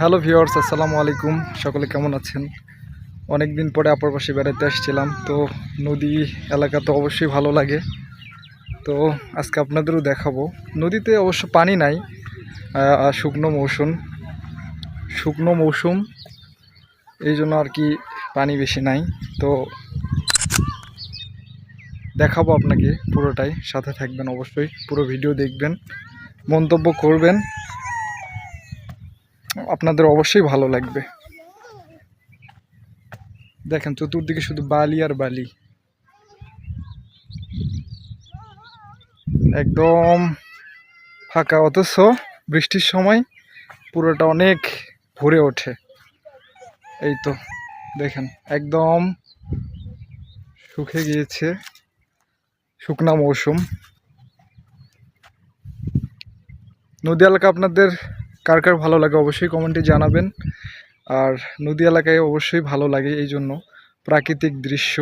Hello viewers, আসসালামু আলাইকুম। সকলে কেমন আছেন? অনেক দিন পরে আপার পাশে বেড়াতে আসছিলাম। তো নদী এলাকা তো অবশ্যই ভালো লাগে। তো আজকে আপনাদেরও দেখাবো। নদীতে অবশ্য পানি নাই শুকনো মৌসুম। শুকনো মৌসুম, এই জন্য আর কি পানি বেশি নাই। তো দেখাবো আপনাকে পুরোটাই। সাথে থাকবেন অবশ্যই, পুরো ভিডিও দেখবেন, মন্তব্য করবেন। আপনাদের অবশ্যই ভালো লাগবে। দেখেন, চতুর্দিকে শুধু বালি আর বালি। একদম ফাঁকা, অথচ বৃষ্টির সময় পুরোটা অনেক ভরে ওঠে। এই তো, দেখেন, একদম শুকে গিয়েছে শুকনা মৌসুম। নদী এলাকা আপনাদের কার কার ভালো লাগে অবশ্যই কমেন্টে জানাবেন। আর নদী এলাকায় অবশ্যই ভালো লাগে এই জন্য। প্রাকৃতিক দৃশ্য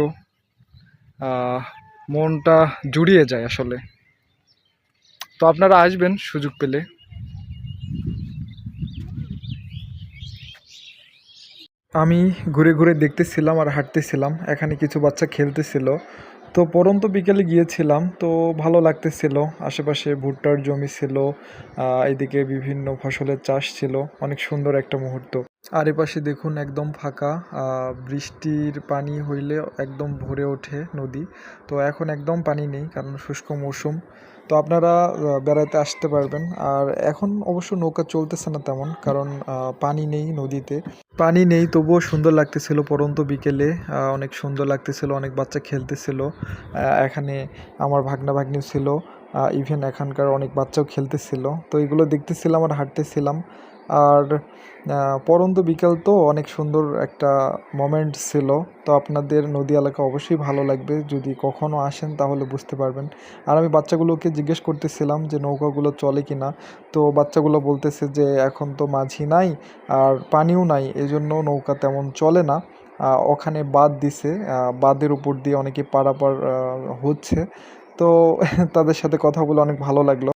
মনটা জুড়িয়ে যায় আসলে। তো আপনারা আসবেন সুযোগ পেলে। আমি ঘুরে ঘুরে দেখতেছিলাম আর হাঁটতেছিলাম। এখানে কিছু বাচ্চা খেলতেছিল। তো পরন্ত বিকেলে গিয়েছিলাম, তো ভালো লাগতেছিল। আশেপাশে ভুট্টার জমি ছিল এদিকে বিভিন্ন ফসলের চাষ ছিল, অনেক সুন্দর একটা মুহূর্ত। আর এপাশে দেখুন একদম ফাঁকা বৃষ্টির পানি হইলে একদম ভরে ওঠে নদী, তো এখন একদম পানি নেই কারণ শুষ্ক মৌসুম। তো আপনারা বেড়াতে আসতে পারবেন। আর এখন অবশ্য নৌকা চলতেছে না তেমন, কারণ পানি নেই নদীতে। পানি নেই, তবুও সুন্দর লাগতেছিল পরন্ত বিকেলে। অনেক সুন্দর লাগতেছিল, অনেক বাচ্চা খেলতেছিল। এখানে আমার ভাগ্না ভাগ্নি ছিল। ইভেন এখানকার অনেক বাচ্চাও খেলতেছিল। তো এগুলো দেখতেছিলাম আর হাঁটতেছিলাম। আর পরন্ত বিকেল তো অনেক সুন্দর একটা মোমেন্ট ছিল। তো আপনাদের নদী এলাকা অবশ্যই ভালো লাগবে। যদি কখনো আসেন তাহলে বুঝতে পারবেন। আর আমি বাচ্চাগুলোকে জিজ্ঞেস করতেছিলাম যে নৌকাগুলো চলে কি না তো বাচ্চাগুলো বলতেছে যে এখন তো মাঝি নাই আর পানিও নাই এই জন্য নৌকা তেমন চলে না। ওখানে বাঁধ দিছে। বাঁধের উপর দিয়ে অনেকে পারাপার হচ্ছে। তো তাদের সাথে কথা বলে অনেক ভালো লাগল।